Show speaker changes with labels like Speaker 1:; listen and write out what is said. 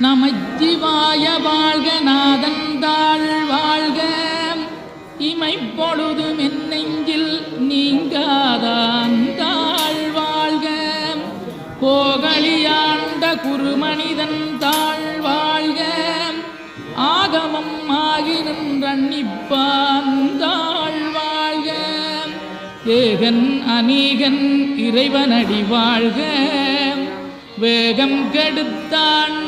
Speaker 1: நமச்சிவாய வாழ்க நாதன் தாழ் வாழ்க. இமை பொழுதும் என் நெஞ்சில் நீங்காதாந்தாள் வாழ்க. கோகலியாண்ட குருமனிதன் தாழ் வாழ்க. ஆகமம் ஆகி நின்றன்னிப்பான் தாழ் வாழ்க. ஏகன் அநீகன் இறைவனடி வாழ்க. வேகம் கெடுத்தான்